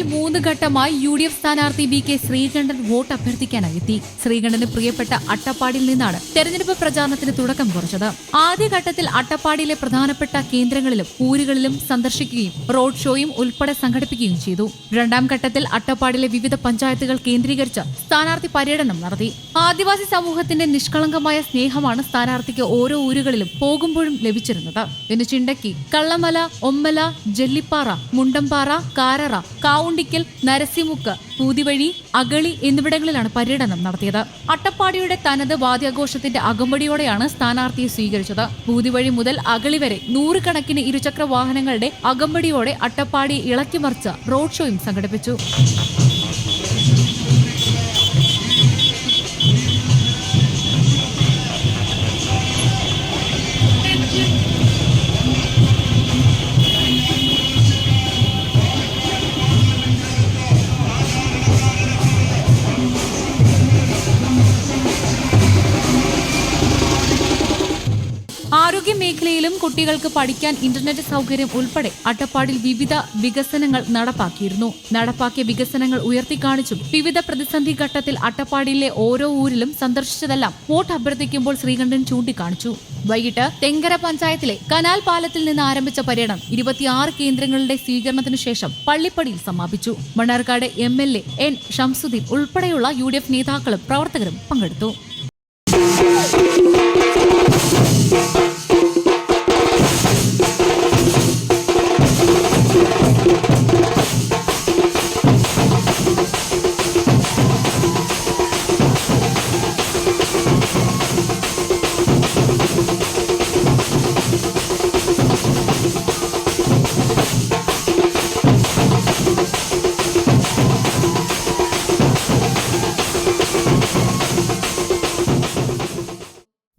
ഘട്ടമായി U D F സ്ഥാനാർത്ഥി B K Sreekandan vote അഭ്യർത്ഥിക്കാനായി എത്തി. ശ്രീകണ്ഠന് പ്രിയപ്പെട്ട അട്ടപ്പാടിയിൽ നിന്നാണ് തെരഞ്ഞെടുപ്പ് പ്രചാരണത്തിന് തുടക്കം കുറിച്ചത്. ആദ്യഘട്ടത്തിൽ അട്ടപ്പാടിയിലെ പ്രധാനപ്പെട്ട കേന്ദ്രങ്ങളിലും ഊരുകളിലും സന്ദർശിക്കുകയും റോഡ് ഷോയും ഉൾപ്പെടെ സംഘടിപ്പിക്കുകയും ചെയ്തു. രണ്ടാം ഘട്ടത്തിൽ അട്ടപ്പാടിയിലെ വിവിധ പഞ്ചായത്തുകൾ കേന്ദ്രീകരിച്ച് സ്ഥാനാർത്ഥി പര്യടനം നടത്തി. ആദിവാസി സമൂഹത്തിന്റെ നിഷ്കളങ്കമായ സ്നേഹമാണ് സ്ഥാനാർത്ഥിക്ക് ഓരോ ഊരുകളിലും പോകുമ്പോഴും ലഭിച്ചിരുന്നത്. ഇന്ന് ചിണ്ടക്കി കള്ളമല ഒമ്മല ജെല്ലിപ്പാറ മുണ്ടംപാറ കാരറ കാവുണ്ടിക്കൽ നരസിമുക്ക് പൂതിവഴി അഗളി എന്നിവിടങ്ങളിലാണ് പര്യടനം നടത്തിയത്. അട്ടപ്പാടിയുടെ തനത് വാദ്യാഘോഷത്തിന്റെ അകമ്പടിയോടെയാണ് സ്ഥാനാർത്ഥിയെ സ്വീകരിച്ചത്. പൂതിവഴി മുതൽ അഗളി വരെ നൂറുകണക്കിന് ഇരുചക്ര വാഹനങ്ങളുടെ അകമ്പടിയോടെ അട്ടപ്പാടി ഇളക്കിമറിച്ച് റോഡ് ഷോയും സംഘടിപ്പിച്ചു. ആരോഗ്യ മേഖലയിലും കുട്ടികൾക്ക് പഠിക്കാൻ ഇന്റർനെറ്റ് സൗകര്യം ഉൾപ്പെടെ അട്ടപ്പാടിൽ വിവിധ വികസനങ്ങൾ നടപ്പാക്കിയിരുന്നു. നടപ്പാക്കിയ വികസനങ്ങൾ ഉയർത്തിക്കാണിച്ചും വിവിധ പ്രതിസന്ധി ഘട്ടത്തിൽ അട്ടപ്പാടിയിലെ ഓരോ ഊരിലും സന്ദർശിച്ചതെല്ലാം വോട്ട് അഭ്യർത്ഥിക്കുമ്പോൾ ശ്രീകണ്ഠൻ ചൂണ്ടിക്കാണിച്ചു. വൈകിട്ട് തെങ്കര പഞ്ചായത്തിലെ കനാൽ പാലത്തിൽ നിന്ന് ആരംഭിച്ച പര്യടനം ഇരുപത്തിയാറ് കേന്ദ്രങ്ങളുടെ സ്വീകരണത്തിനു ശേഷം പള്ളിപ്പടിയിൽ സമാപിച്ചു. Mannarkkad M L A N Shamsuddin ഉൾപ്പെടെയുള്ള യു ഡി എഫ് നേതാക്കളും പ്രവർത്തകരും പങ്കെടുത്തു.